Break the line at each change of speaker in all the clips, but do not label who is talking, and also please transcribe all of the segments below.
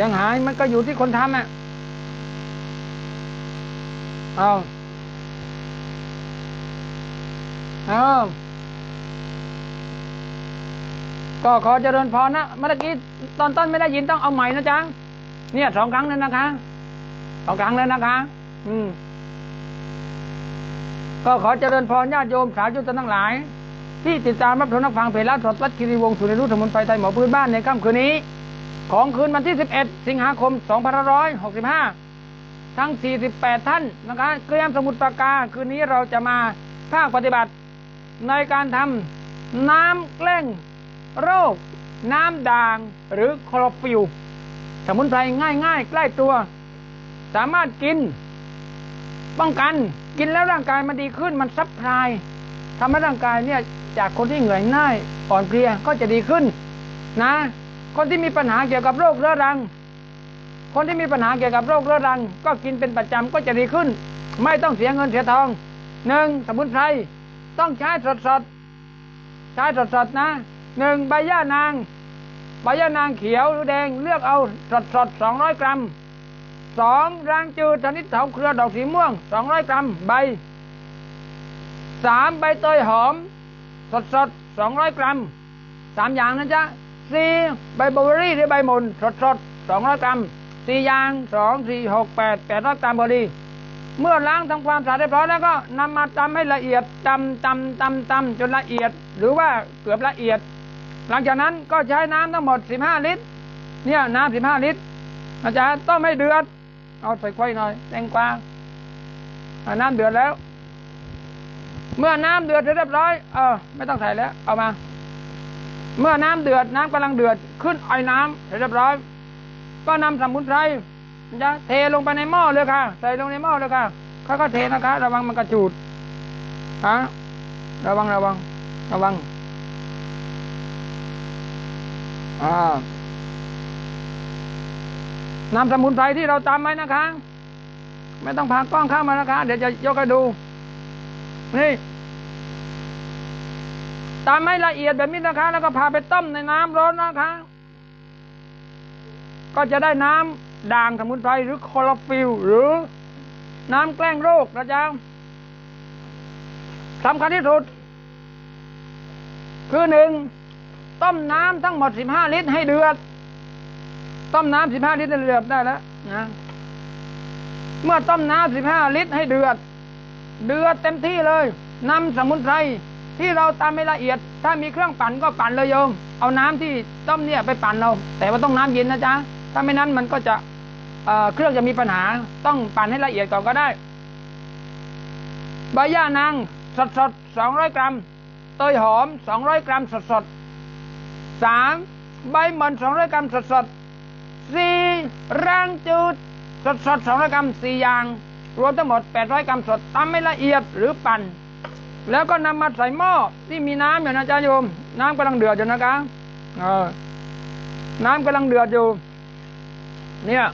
สียงหายมันก็อยู่ที่คนทำอะ เอาเอาก็ขอเจริญพรนะ เมื่อกี้ตอนต้นไม่ได้ยินต้องเอาใหม่นะจ๊ะ เนี่ยสองครั้งแล้วนะคะ สองครั้งแล้วนะคะ อืม ก็ขอเจริญพรญาติโยมสาธุชนทั้งหลาย ที่ติดตามรับชมรับฟังเพจละสดวัดคีรีวงศ์สุริรุสมุนไพรไทยหมอพื้นบ้านในค่ำคืนนี้ ของคืนวันที่ 11 สิงหาคม 2565 ทั้ง 48 ท่านนะคะเกรียมสมุดปรากกา คืนนี้เราจะมาภาคปฏิบัติ ในการทำน้ำแกล้งโรค น้ำด่างหรือคลอฟิลสมุนไพรง่ายๆ ใกล้ตัว สามารถกิน ป้องกันกินแล้วร่างกายมันดีขึ้นมันซับพลายทำให้ร่างกายเนี่ยจากคนที่เหนื่อยง่ายอ่อนเพลียก็จะดีขึ้นนะ คนที่มีปัญหาเกี่ยวกับโรคเรื้อรัง คนที่มีปัญหาเกี่ยวกับโรคเรื้อรัง ก็กินเป็นประจำก็จะดีขึ้น ไม่ต้องเสียเงินเสียทองหนึ่งสมุนไพรต้องใช้สดสดๆใช้สดสดๆนะหนึ่งใบย่านางใบย่านางเขียวหรือแดงเลือกเอาสดสดสองร้อยกรัมสองรางจืดชนิดเถาเครือดอกสีม่วงสองร้อยกรัมใบสามใบเตยหอม สดสดสองร้อยกรัมสามอย่างนะจ๊ะ สี่ใบเบอร์เบอรี่หรือใบมุนสดสดสองร้อยกรัมสี่ยางสองสี่หกแปดแปดร้อยกรัมพอดี เมื่อล้างทำความสะอาดเรียบร้อยแล้วก็นำมาตำให้ละเอียดตำตำตำตำจนละเอียด หรือว่าเกือบละเอียด หลังจากนั้นก็ใช้น้ำทั้งหมดสิบห้าลิตร เนี่ยน้ำสิบห้าลิตรอาจารย์ต้องไม่เดือด เอาใส่ไข่หน่อยแตงกวาน้ำเดือดแล้ว เมื่อน้ำเดือดเรียบร้อย เออไม่ต้องใส่แล้ว เอามา เมื่อน้ำเดือดน้ำกำลังเดือดขึ้นไอ้น้ำเสร็จเรียบร้อย ก็นำสมุนไพรจะเทลงไปในหม้อเลยค่ะ ใส่ลงในหม้อเลยค่ะค่อยๆเทนะคะ ระวังมันกระจูดฮะระวังระวัง ระวัง อ่านำสมุนไพรที่เราตำไว้นะคะ ไม่ต้องพากล้องเข้ามานะคะ เดี๋ยวจะยกให้ดู นี่ ตำให้ละเอียดแบบนี้นะคะ แล้วก็พาไปต้มในน้ำร้อนนะคะ ก็จะได้น้ำด่างสมุนไพรหรือคลอโรฟิลหรือน้ำแกล้งโรคนะจ๊ะสำคัญที่สุด คือหนึ่งต้มน้ำทั้งหมดสิบห้าลิตรให้เดือด ต้มน้ำสิบห้าลิตรให้เดือดได้แล้วนะเมื่อต้มน้ำสิบห้าลิตรให้เดือด เดือดเต็มที่เลยนำสมุนไพร ที่เราตำให้ละเอียด ถ้ามีเครื่องปั่นก็ปั่นเลยโยม เอาน้ำที่ต้มเนี่ยไปปั่นเรา แต่ว่าต้องน้ำเย็นนะจ๊ะ ถ้าไม่นั้นมันก็จะเเครื่องจะมีปัญหา ต้องปั่นให้ละเอียดก่อนก็ได้ ใบย่านางสดสดสองร้อยกรัม เตยหอมสองร้อยกรัมสดสดสามใบหมันสองร้อยกรัมสดสดสี่ร่างจืดสดสดสองร้อยกรัมสี่อย่าง รวมทั้งหมดแปดร้อยกรัมสดตำไม่ละเอียดหรือปั่น แล้วก็นำมาใส่หม้อที่มีน้ำอยู่นะจ๊ะโยม น้ำกำลังเดือดอยู่นะคะเออน้ำกำลังเดือดอยู่ เนี่ย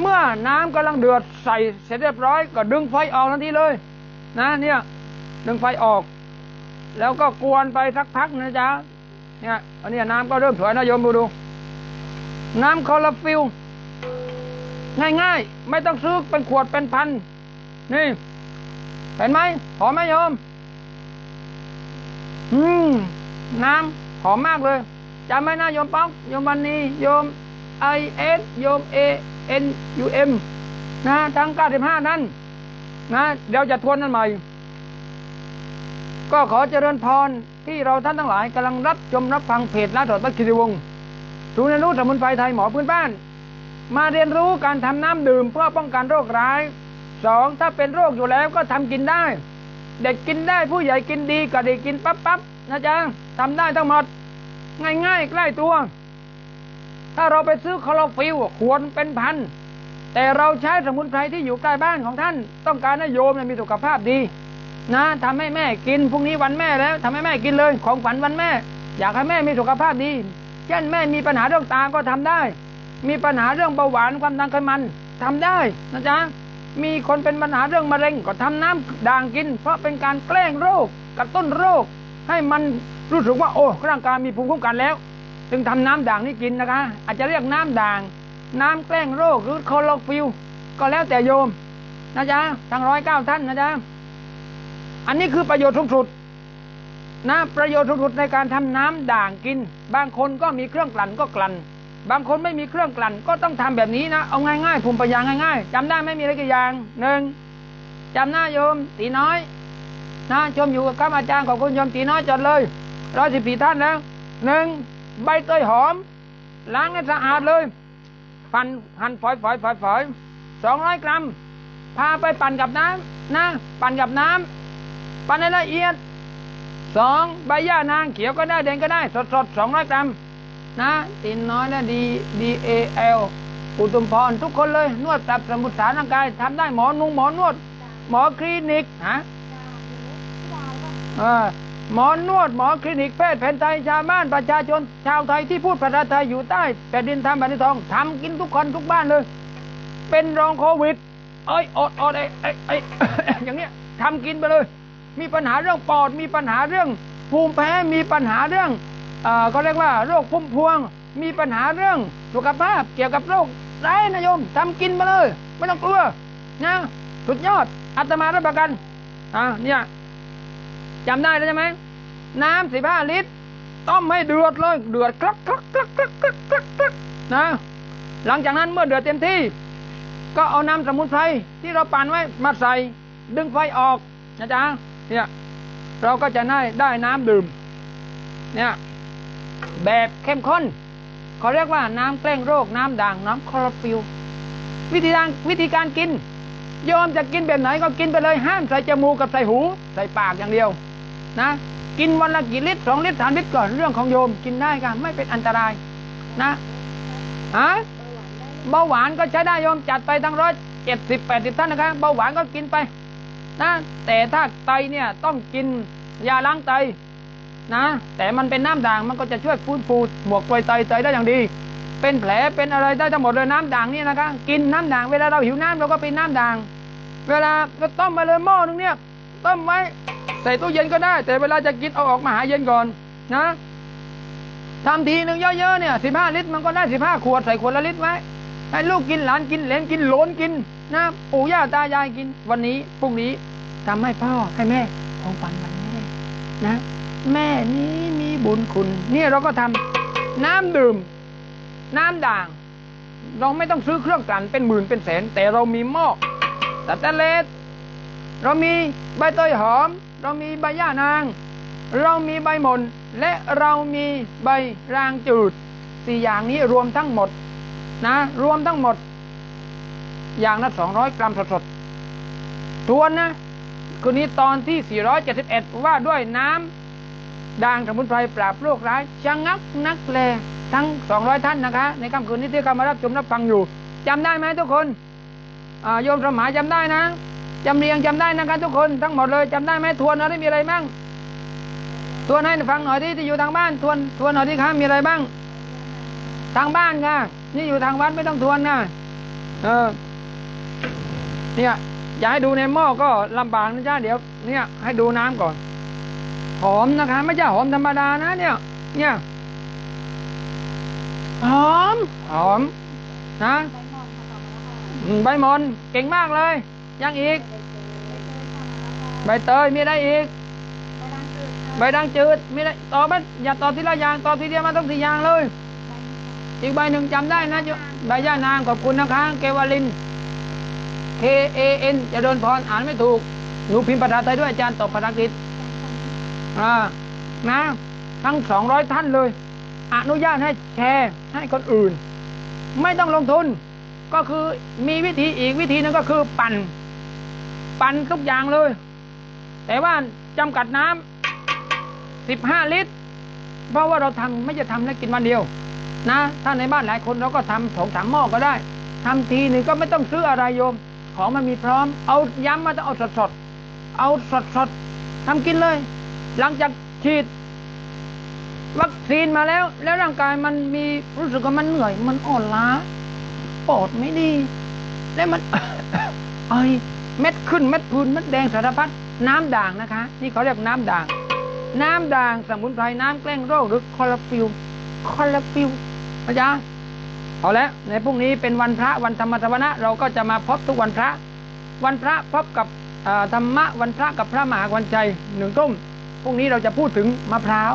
เมื่อน้ำกำลังเดือดใส่เสร็จเรียบร้อย ก็ดึงไฟออกทันทีเลย นะ เนี่ย ดึงไฟออก แล้วก็กวนไปสักพักนะจ๊ะเนี่ยอันนี้น้ำก็เริ่มสวยนะโยมดูดู น้ำคอโรฟิลง่ายๆ ไม่ต้องซื้อเป็นขวดเป็นพัน นี่ เห็นไหมหอมไหมโยม อืม น้ำหอมมากเลยจำไว้นะโยมป๊อกโยมวันนี้โยมไอเอสโยมเอเอ็นยูเอ็มนะทั้งเก้าสิบห้านั้นนะเดี๋ยวจะทวนนั่นใหม่ ก็ขอเจริญพรที่เราท่านทั้งหลายกำลังรับชมรับฟังเพจละถอดบัคคิริวงศ์ศูนย์เรียนรู้สมุนไพรไทยหมอพื้นบ้าน มาเรียนรู้การทำน้ำดื่มเพื่อป้องกันโรคร้าย สองถ้าเป็นโรคอยู่แล้วก็ทำกินได้ เด็กกินได้ผู้ใหญ่กินดีก็เด็กกินปั๊บปั๊บนะจ๊ะทำได้ทั้งหมด ง่ายๆ ใกล้ตัว ถ้าเราไปซื้อคลอโรฟิลขวดเป็นพัน แต่เราใช้สมุนไพรที่อยู่ใกล้บ้านของท่าน ต้องการให้โยมเนี่ยมีสุขภาพดี นะทำให้แม่กินพรุ่งนี้วันแม่แล้วทำให้แม่กินเลย ของฝันวันแม่ อยากให้แม่มีสุขภาพดีเช่นแม่มีปัญหาเรื่องตาก็ทำได้ มีปัญหาเรื่องเบาหวานความดันไขมันทำได้นะจ๊ะ มีคนเป็นปัญหาเรื่องมะเร็งก็ทำน้ำด่างกิน เพราะเป็นการแกล้งโรคกระตุ้นโรค ให้มันรู้สึกว่าโอ้ร่างกายมีภูมิคุ้มกันแล้ว จึงทำน้ำด่างนี้กินนะคะ อาจจะเรียกน้ำด่าง น้ำแกล้งโรคหรือโคโลฟิลก็แล้วแต่โยมนะจ๊ะทั้งร้อยเก้าท่านนะจ๊ะอันนี้คือประโยชน์สูงสุดนะประโยชน์สูงสุดในการทำน้ำด่างกิน บางคนก็มีเครื่องกลั่นก็กลั่น บางคนไม่มีเครื่องกลั่นก็ต้องทำแบบนี้นะเอาง่ายๆภูมิปัญญาง่ายๆจำได้ไม่มีอะไรกี่อย่างหนึ่งจำหน้าโยมตีน้อยนะชมอยู่กับข้าอาจารย์ของคุณโยมตีน้อยจดเลยร้อยสิบสี่ท่านแล้วหนึ่งใบเตยหอม ล้างให้สะอาดเลยปั่นหั่นฝอยฝอยฝอยฝอยสองร้อยกรัม พาไปปั่นกับน้ำนะ ปั่นกับน้ำปั่นให้ละเอียดสองใบย่านางเขียวก็ได้แดงก็ได้ สดสดสองร้อยกรัม นะตีนน้อยนะดีดีเอลอุตุมพรทุกคนเลย นวดปรับสมุทรสารร่างกายทำได้หมอนุงหมอนวด หมอคลินิกฮะเออหมอนวดหมอคลินิกแพทย์แผนไทยชาวบ้านประชาชน ชาวไทยที่พูดภาษาไทยอยู่ใต้แผ่นดินทำแผ่นดินทองทำกินทุกคนทุกบ้านเลย เป็นรองโควิดเอ้ยอดอดไอ้ไอ้ไอ้อย่างเนี้ยทำกินไปเลย มีปัญหาเรื่องปอดมีปัญหาเรื่องภูมิแพ้มีปัญหาเรื่องเอ่อ ก็เรียกว่าโรคพุ่มพวง มีปัญหาเรื่องสุขภาพเกี่ยวกับโรคไร้นะโยมทำกินมาเลย ไม่ต้องกลัวนะสุดยอดอาตมารับประกันอ่าเนี่ยจำได้แล้วใช่ไหมน้ำสิบห้าลิตร ต้มให้เดือดเลย เดือดคลักคลักคลักคลักคลักคลักคลักนะ หลังจากนั้นเมื่อเดือดเต็มที่ ก็เอาน้ำสมุนไพรที่เราปั่นไว้มาใส่ ดึงไฟออกนะจ๊ะเนี่ยเราก็จะได้ได้น้ำดื่ม เนี่ย แบบเข้มข้นเขาเรียกว่าน้ำแกล้งโรค น้ำด่างน้ำคลอโรฟิลวิธีการวิธีการกินโยมจะกินแบบไหนก็กินไปเลยห้ามใส่จมูกกับใส่หู ใส่ปากอย่างเดียว นะ กินวันละกี่ลิตรสองลิตรสามลิตรก่อนเรื่องของโยมกินได้กันไม่เป็นอันตรายนะฮะเบาหวานก็ใช้ได้โยมจัดไปทั้งร้อยเจ็ดสิบแปดสิบท่านนะคะเบาหวานก็กินไปนะแต่ถ้าไตเนี่ยต้องกินยาล้างไต นะ แต่มันเป็นน้ำด่างมันก็จะช่วยฟื้นฟูบวกกลวยไตไตได้อย่างดี เป็นแผลเป็นอะไรได้ทั้งหมดเลยน้ำด่างนี่นะคะ กินน้ำด่างเวลาเราหิวน้ำเราก็เป็นน้ำด่าง เวลาก็ต้มมาเลยหม้อนึงเนี่ยต้มไว้ใส่ตู้เย็นก็ได้ แต่เวลาจะกินเอาออกมาหาเย็นก่อนนะทำทีหนึ่งเยอะๆเนี่ยสิบห้าลิตรมันก็ได้สิบห้าขวดใส่ขวดละลิตรไว้ให้ลูกกินหลานกินเหลนกินหลนกินนะปู่ย่าตายายกินวันนี้พรุ่งนี้ทำให้พ่อให้แม่ของฝันวันแม่นะ แม่นี้มีบุญคุณ เนี่ยเราก็ทำน้ำดื่ม น้ำด่าง เราไม่ต้องซื้อเครื่องกลั่นเป็นหมื่นเป็นแสน แต่เรามีหม้อสแตนเลสเรามีใบเตยหอม เรามีใบย่านาง เรามีใบหมนและเรามีใบรางจืดสี่อย่างนี้รวมทั้งหมด นะ รวมทั้งหมด อย่างละสองร้อยกรัมสดๆทวนนะคืนนี้ตอนที่ 471 ว่าด้วยน้ำ ด่างสมุนไพรปราบโรคร้ายชะงักนักแลทั้ง 200 ท่านนะคะ ในค่ำคืนนี้ที่เข้ามารับชมรับฟังอยู่จำได้ไหมทุกคนโยมสมหายจำได้นะจำเรียงจำได้นะคะทุกคนทั้งหมดเลยจำได้ไหมทวนอะไรมีอะไรบ้างทวนให้ฟังหน่อยที่ที่อยู่ทางบ้านทวนทวนหน่อยที่ครับมีอะไรบ้าง ทางบ้านค่ะนี่อยู่ทางวัดไม่ต้องทวนนะเออ เนี่ย อย่าให้ดูในหม้อก็ลำบากนะจ๊ะเดี๋ยว เนี่ย ให้ดูน้ำก่อน หอมนะคะ ไม่ใช่หอมธรรมดานะ เนี่ย เนี่ยหอมหอมนะใบมอนเก่งมากเลย ยังอีก ใบเตยมีอะไรอีก ใบดังจืดมีอะไรต่อไปอย่าต่อทีละอย่างต่อทีเดียวมาต้องสี่อย่างเลย อีกใบหนึ่งจำได้นะจ๊ะใบย่านางขอบคุณนะคะเกวาลิน K A N จะโดนพรอ่านไม่ถูกหนูพิมพ์ภาษาไทยด้วยอาจารย์ตอบภาษาอังกฤษ อ่านะ ทั้งสองร้อยท่านเลย อนุญาตให้แชร์ให้คนอื่น ไม่ต้องลงทุน ก็คือมีวิธีอีกวิธีนึงก็คือปั่น ปั่นทุกอย่างเลย แต่ว่าจำกัดน้ำสิบห้าลิตร เพราะว่าเราทำไม่จะทำแล้วกินวันเดียว นะ ถ้าในบ้านหลายคนเราก็ทำสองสามหม้อก็ได้ทำทีหนึ่งก็ไม่ต้องซื้ออะไรโยม ของมันมีพร้อม เอาย้ำมาต้องเอาสดสดเอาสดสดทำกินเลย หลังจากฉีดวัคซีนมาแล้ว แล้วร่างกายมันมีรู้สึกว่ามันเหนื่อย มันอ่อนล้าปอดไม่ดี แล้วมันไอเม็ดขึ้นเม็ดพูนเม็ดแดงสารพัดน้ำด่างนะคะ นี่เขาเรียกน้ำด่าง น้ำด่างสมุนไพรน้ำแกล้งโรคหรือคอลลาฟิลคอลลาฟิลนะจ๊ะเอาละในพรุ่งนี้เป็นวันพระวันธรรมสวนะ เราก็จะมาพบทุกวันพระ วันพระพบกับธรรมะวันพระกับพระมหากวันใจหนึ่งทุ่ม พรุ่งนี้เราจะพูดถึงมะพร้าว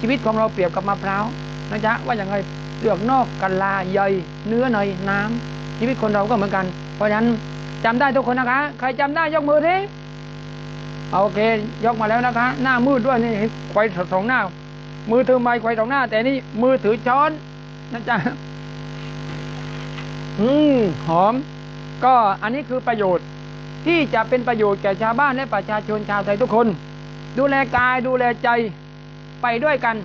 ชีวิตของเราเปรียบกับมะพร้าวนะจ๊ะว่าอย่างไรเปลือกนอกกันลาใยเนื้อในน้ำชีวิตคนเราก็เหมือนกัน เพราะฉะนั้นจำได้ทุกคนนะคะ ใครจำได้ยกมือทีโอเค ยกมาแล้วนะคะ หน้ามืดด้วยนี่ไขว้สองหน้า มือถือไม้ไขว้สองหน้า แต่นี่มือถือช้อนนะจ๊ะอืมหอม ก็อันนี้คือประโยชน์ที่จะเป็นประโยชน์แก่ชาวบ้านและประชาชนชาวไทยทุกคน ดูแลกายดูแลใจไปด้วยกัน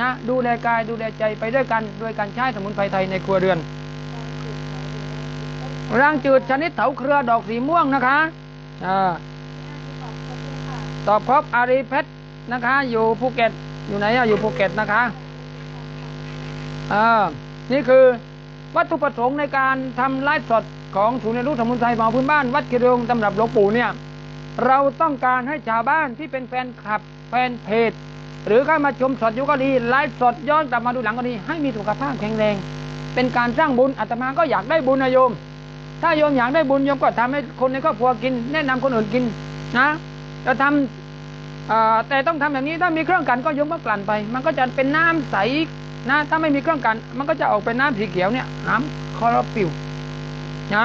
นะดูแลกายดูแลใจไปด้วยกันด้วยการใช้สมุนไพรไทยในครัวเรือนร่างจืดชนิดเถาเครือดอกสีม่วงนะคะอ่าตอบครบอารีเพชรนะคะ อยู่ภูเก็ตอยู่ไหนอะอยู่ภูเก็ตนะคะอ่านี่คือวัตถุประสงค์ในการทำไลฟ์สดของศูนย์เรียนรู้สมุนไพรหมอพื้นบ้าน วัดกิรงตำรับหลวงปู่เนี่ย เราต้องการให้ชาวบ้านที่เป็นแฟนคลับแฟนเพจ หรือเข้ามาชมสดอยู่ก็ดีไลฟ์สดย้อนกลับมาดูหลังก็ดีให้มีสุขภาพแข็งแรง เป็นการสร้างบุญอาตมาก็อยากได้บุญนะโยม ถ้าโยมอยากได้บุญโยมก็ทำให้คนในครอบครัวกิน แนะนำคนอื่นกินนะจะทำเอ่อแต่ต้องทำอย่างนี้ถ้ามีเครื่องกันก็โยมก็กลั่นไป มันก็จะเป็นน้ำใสนะถ้าไม่มีเครื่องกัน มันก็จะออกเป็นน้ำสีเขียวเนี่ยน้ำคลอโรฟิลนะ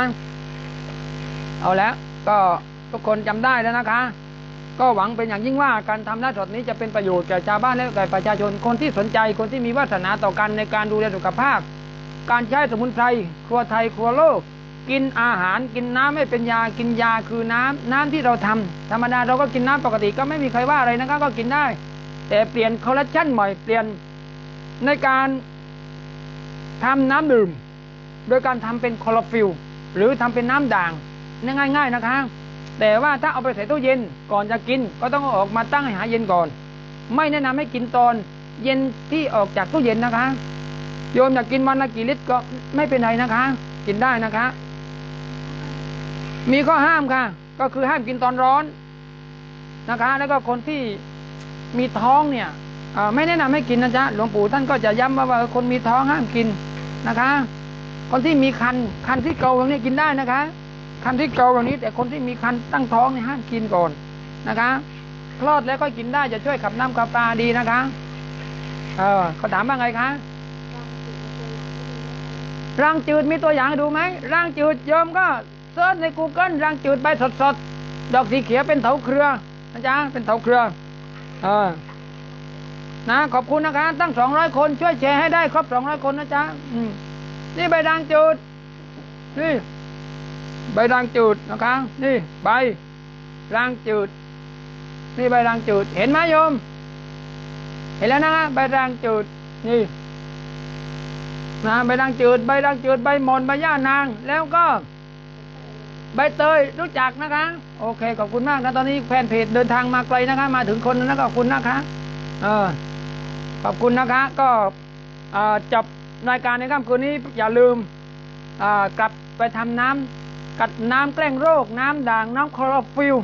เอาแล้วก็ ทุกคนจำได้แล้วนะคะ ก็หวังเป็นอย่างยิ่งว่าการทำหน้าสดนี้จะเป็นประโยชน์แก่ชาวบ้านและแก่ประชาชนคนที่สนใจคนที่มีวาสนาต่อกันในการดูแลสุขภาพ การใช้สมุนไพรครัวไทยครัวโลก กินอาหารกินน้ำไม่เป็นยากินยาคือน้ำน้ำที่เราทำธรรมดาเราก็กินน้ำปกติก็ไม่มีใครว่าอะไรนะคะก็กินได้ แต่เปลี่ยนคอลลาเจนใหม่เปลี่ยนในการทำน้ำดื่ม โดยการทำเป็นคลอโรฟิลหรือทำเป็นน้ำด่างนี่ง่ายๆนะคะ แต่ว่าถ้าเอาไปใส่ตู้เย็นก่อนจะกิน ก็ต้องออกมาตั้งให้หายเย็นก่อน ไม่แนะนำให้กินตอนเย็นที่ออกจากตู้เย็นนะคะ โยมอยากกินวันละกี่ลิตรก็ไม่เป็นไรนะคะ กินได้นะคะ มีข้อห้ามค่ะ ก็คือห้ามกินตอนร้อนนะคะ แล้วก็คนที่มีท้องเนี่ยไม่แนะนำให้กินนะจ๊ะหลวงปู่ท่านก็จะย้ำว่าว่าคนมีท้องห้ามกินนะคะ คนที่มีคันคันที่เกาอย่างนี้กินได้นะคะ คันที่เกาอย่างนี้ แต่คนที่มีคันตั้งท้องเนี่ยห้ามกินก่อนนะคะคลอดแล้วก็กินได้จะช่วยขับน้ำขับปลาดีนะคะ เออเขาถามว่าไงคะร่างจืดมีตัวอย่างดูไหมร่างจืดโยมก็เซิร์ชใน Google ร่างจืดใบสดๆดอกสีเขียวเป็นเถาเครือนะจ๊ะเป็นเถาเครือเออนะขอบคุณนะคะ ตั้งสองร้อยคนช่วยแชร์ให้ได้ครบสองร้อยคนนะจ๊ะนี่ใบด่างจืดนี่ ใบด่างจืดนะคะ นี่ใบด่างจืด นี่ใบด่างจืด เห็นไหมโยม เห็นแล้วนะใบด่างจืด นี่นะใบด่างจืด ใบด่างจืด ใบหมอนใบย่านาง แล้วก็ใบเตยรู้จักนะคะ โอเคขอบคุณมากนะตอนนี้แฟนเพจเดินทางมาไกลนะคะ มาถึงคนนะขอบคุณนะคะ เออขอบคุณนะคะ ก็จบรายการในค่ำคืนนี้อย่าลืมกลับไปทำน้ำ กัดน้ำแกล้งโรค น้ำด่างน้ำคลอโรฟิล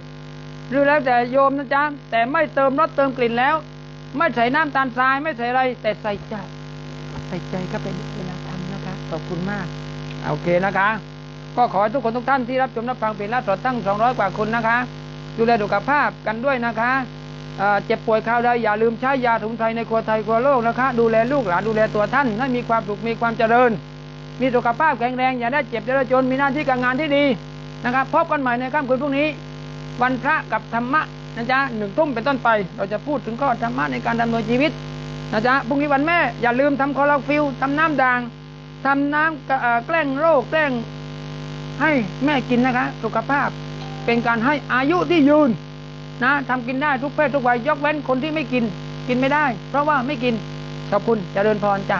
หรือแล้วแต่โยมนะจ๊ะแต่ไม่เติมรสเติมกลิ่นแล้ว ไม่ใส่น้ำตาลทรายไม่ใส่อะไร แต่ใส่ใจใส่ใจก็เป็นเวลาทำนะคะขอบคุณมากโอเคนะคะ ก็ขอให้ทุกคนทุกท่านที่รับชมรับฟังเป็นละสดตั้ง 200 กว่าคนนะคะ ดูแลสุขภาพกันด้วยนะคะเจ็บป่วยคราวใดอย่าลืมใช้ยาสมุนไพรในครัวไทยครัวโลกนะคะ ดูแลลูกหลานดูแลตัวท่านให้มีความสุขมีความเจริญ มีสุขภาพแข็งแรงอย่าได้เจ็บอย่าได้จนมีหน้าที่การงานที่ดีนะครับพบกันใหม่ในค่ำคืนพรุ่งนี้ วันพระกับธรรมะนะจ๊ะหนึ่งทุ่มเป็นต้นไป เราจะพูดถึงข้อธรรมะในการดำเนินชีวิตนะจ๊ะพรุ่งนี้วันแม่อย่าลืมทำคอลาฟิลทำน้ำด่างทำน้ำแกล้งโรคแกล้งให้แม่กินนะคะ สุขภาพเป็นการให้อายุที่ยืนนะทำกินได้ทุกเพศทุกวัยยกเว้นคนที่ไม่กินกินไม่ได้ เพราะว่าไม่กินขอบคุณจเจริญพรจ้ะ